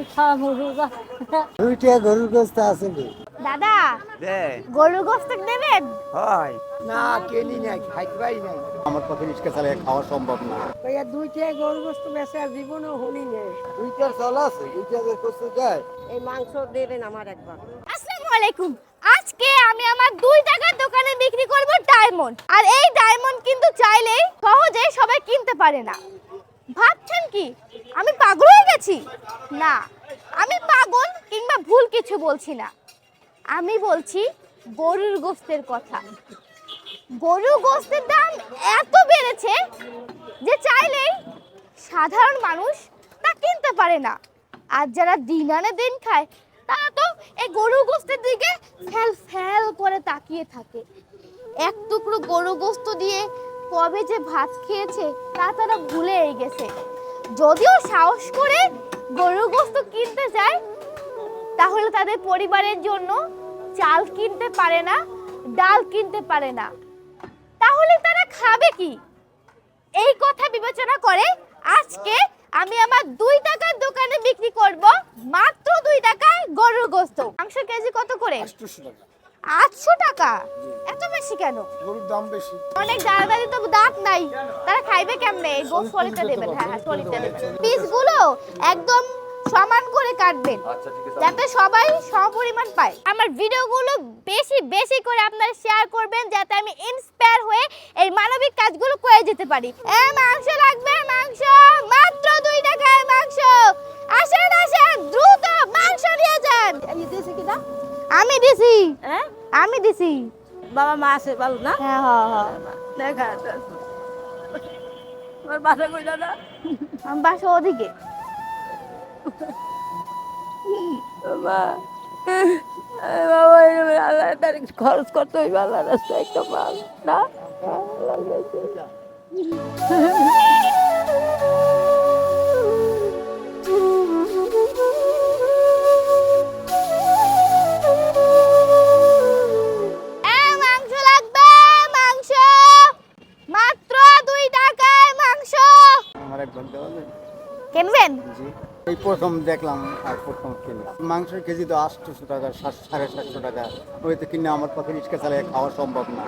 আমি খাব রোজা দুইটা গরুর গোস্ত আছে দাদা গরুর গোস্ত দেবেন? হয়। না কেনি নাই খাইবাই নাই। আমার পক্ষে রিক্সা চালিয়ে খাওয়া সম্ভব না। ভাইয়া দুইটা গরু গোস্ত বেঁচে আর জীবনেও শুনি নেই। দুইটার চল আছে দুইটা গোস্ত যায় এই মাংস দেবেন আমার একবার। আসসালামু আলাইকুম। আজকে আমি আমার দুই টাকার দোকানে বিক্রি করব ডায়মন্ড। আর এই ডায়মন্ড কিন্তু চাইলেই সহজে সবাই কিনতে পারে না। ভাবছেন কি? আমি পাগল হয়ে গেছি? না, আমি পাগল কিংবা ভুল কিছু বলছি না। আমি বলছি গরুর গোস্তের কথা। গরুর গোস্তের দাম এত বেড়েছে যে চাইলেই সাধারণ মানুষ তা কিনতে পারে না। আর যারা দিন আনে দিন খায়, তারা তো এই গরু গোস্তের দিকে ফ্যাল ফ্যাল করে তাকিয়ে থাকে। এক টুকরো গরু গোস্ত দিয়ে কবে যে ভাত খেয়েছে তা তারা ভুলেই গেছে। যদিও সাহস করে গরু গোস্ত কিনতে যায়, তাহলে তাদের পরিবারের জন্য চাল কিনতে পারে না, ডাল কিনতে পারে না। তাহলে তারা খাবে কি? এই কথা বিবেচনা করে আজকে আমি আমার দুই টাকার দোকানে বিক্রি করব মাত্র দুই টাকায় গরুর গোস্ত। মাংস কেজি কত করে? টাকা। আটশো টাকা? এত বেশি কেন? গরুর দাম বেশি। অনেক তো দাঁত নাই। তারা খাইবে কেমনে? দেবেন। হ্যাঁ হ্যাঁ দেবেন। পিসগুলো একদম সমান করে কাটবেন। যাতে সবাই সমপরিমাণ পায়। আমার ভিডিওগুলো বেশি বেশি করে আপনারা শেয়ার করবেন যাতে আমি ইন্সপায়ার হয়ে এই মানবিক কাজগুলো করে যেতে পারি। এ মাংস লাগবে মাংস মাত্র দুই টাকায় মাংস আসেন আসেন দ্রুত মাংস নিয়ে যান এই দিয়েছে কিনা আমি দিছি হ্যাঁ আমি দিছি। বাবা মা আছে ভালো না? হ্যাঁ হ্যাঁ হ্যাঁ। দেখা আমার বাসা কই দাদা? আমি বাসা ওদিকে। বাবা বাবা তার খরচ করতে হইবে আল্লাহ রাস্তা একটা মাল না? কিনবেন? জি। এই প্রথম দেখলাম আর প্রথম কিনলাম মাংসের কেজি তো আটশোশো টাকা সাত সাড়ে সাতশো টাকা। ওই তো কিনে আমার পক্ষে রিক্সা চালিয়ে খাওয়া সম্ভব না।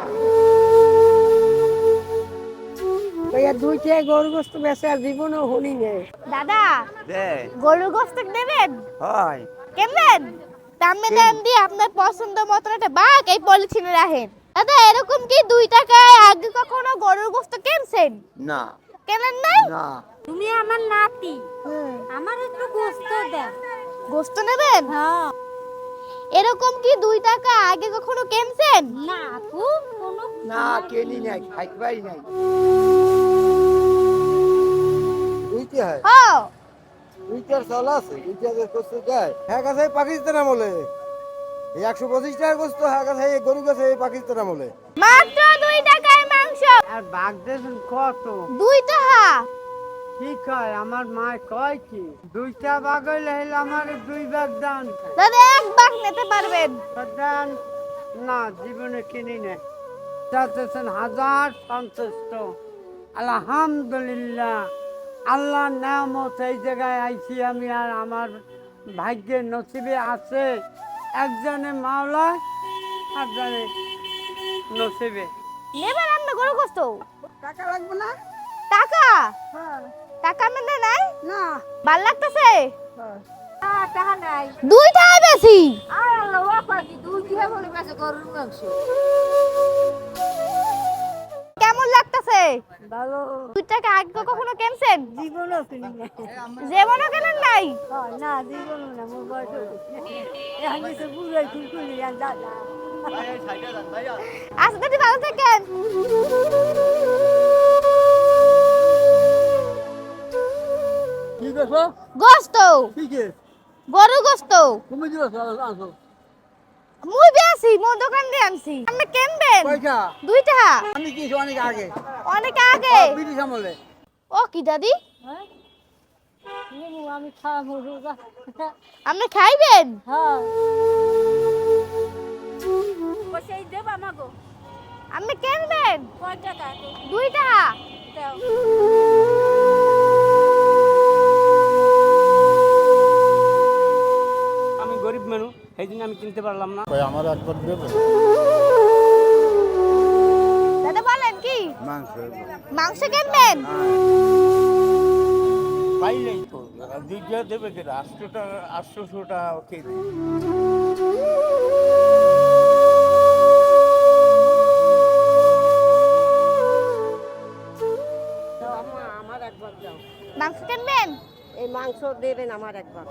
ভাইয়া দুইটা গরু গোস্ত বেঁচে আর জীবনেও শুনি নেই দাদা দে। গোস্ত দেবেন? হয়। কিনবেন? দামে দাম দিয়ে আপনার পছন্দ মতো একটা বাঘ এই পলিথিনে রাখেন। দাদা এরকম কি দুই টাকায় আগে কখনো গরুর গোস্ত কিনছেন? না। কেনেন নাই না। তুমি আমার নাতি। আমার একটু গোস্ত দাও। গোস্ত নেবেন? হ্যাঁ। এরকম কি দুই টাকা আগে কখনো কিনছেন? না আপু কোনো না কেনি নাই খাইবাই নাই। দুইটা হয়। হ্যাঁ দুইটার চল আছে যায় হ্যাঁ কাছে পাকিস্তান আমলে। এই একশো পঁচিশ টাকা গোস্ত হ্যাঁ কাছে গরু কাছে পাকিস্তান আমলে। মাত্র দুই আর বাঘ দেবেন কত। দুই টাকা কি কয় আমার মা কয় কি? দুইটা বাঘ হইলে হইলে আমার দুই বাঘ দান। দাদা এক বাঘ নিতে পারবেন। দান? না জীবনে কিনি না চাচ্ছেন হাজার তো আলহামদুলিল্লাহ। আল্লাহ নামত এই জায়গায় আইছি আমি আর আমার ভাগ্যের নসিবে আছে। একজনে মাওলা আর একজনে নসিবে। নেবেন আপনি গরু গোস্ত টাকা লাগবে না? টাকা? হ্যাঁ। টাকা আপনাদের নাই? না। ভালো লাগতেছে? হ্যাঁ। টাকা নাই। দুই টাকা বেশি। আর আল্লাহ পাখি দুই দিয়ে বলে বেঁচে গরুর মাংস। কেমন লাগতেছে? ভালো। দুই টাকা আগে কখনো কেনছেন? জীবনও কিনি না যেমনও কেনেন নাই? না জীবনও না মোর বয়স হয়েছে এখন কিছু বুঝাই আর দাদা আচ্ছা দাদি ভালো থাকেন কি দেখো গোস্ত কি কে গরু গোস্ত তুমি দিও আনছো মুই বেশি মোর দোকান দিয়ে আনছি আপনি কিনবেন পয়সা দুই টাকা আমি কিছু অনেক আগে অনেক আগে ব্রিটিশ আমলে ও কি দাদি আমি খাব আপনি খাইবেন হ্যাঁ আপনি কিনবেন? কয় টাকা দুই টাকা। দাও। আমি কিনতে পারলাম না। আমার একবার দেবে? দাদা বলেন কি? মাংস। মাংস কিনবেন? পাইলেই তো। দুইটা দেবে কেনা আটশো টাকা আটশোশো টাকা এই দেবেন আমার একবার।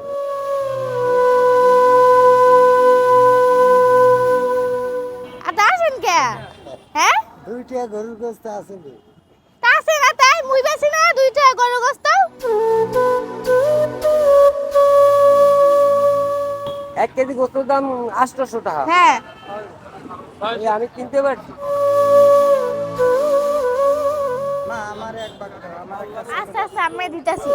কে? হ্যাঁ? দুইটা গরুর গোস্ত আছে তা আছে না তাই? মুই বেশি না দুইটা গরু গোস্ত। এক কেজি গোস্তর দাম আটশোশো টাকা। হ্যাঁ। আমি কিনতে পারছি। মা আমার একবার আমার একটা আচ্ছা আচ্ছা আমি দিতেছি।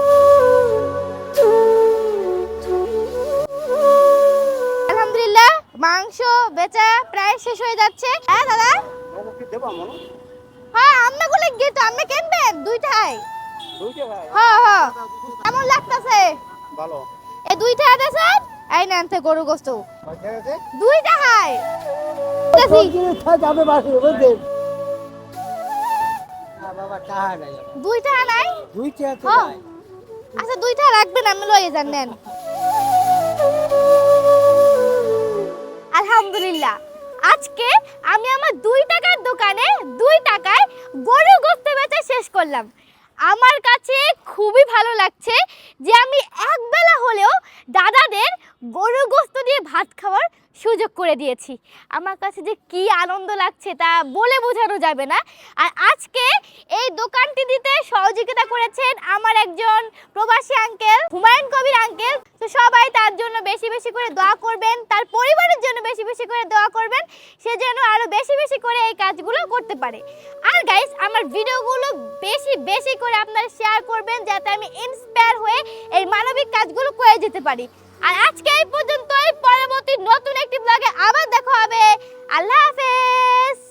হ্যাঁ আপনি গুলো গিয়ে তো আপনি কিনবেন দুইটাই। দুইটা ভাই। হ্যাঁ হ্যাঁ। কেমন লাগতেছে? ভালো। এই দুইটা দেন এই গরু গোস্ত। আছে দুইটা হাই যাবে বাসে বুঝলেন দুইটা নাই? দুইটা তো হ্যাঁ। আচ্ছা দুইটা রাখবেন আমি লয়ে যান নেন। আলহামদুলিল্লাহ। আজকে আমি আমার দুই টাকার দোকানে দুই টাকায় গরু গোস্ত বেচা শেষ করলাম। আমার কাছে খুবই ভালো লাগছে যে আমি একবেলা হলেও দাদাদের গরু গোস্ত দিয়ে ভাত খাওয়ার সুযোগ করে দিয়েছি। আমার কাছে যে কি আনন্দ লাগছে তা বলে বোঝানো যাবে না। আর আজকে এই দোকানটি দিতে সহযোগিতা করেছেন আমার একজন প্রবাসী আঙ্কেল হুমায়ুন কবির আঙ্কেল তো সবাই বেশি বেশি করে দোয়া করবেন, তার পরিবারের জন্য বেশি বেশি করে দোয়া করবেন, সে যেন আরও বেশি বেশি করে এই কাজগুলো করতে পারে। আর গাইস আমার ভিডিওগুলো বেশি বেশি করে আপনারা শেয়ার করবেন, যাতে আমি ইন্সপায়ার হয়ে এই মানবিক কাজগুলো করে যেতে পারি। আর আজকে এই পর্যন্তই, পরবর্তী নতুন একটি ব্লগে আবার দেখা হবে। আল্লাহ হাফেজ!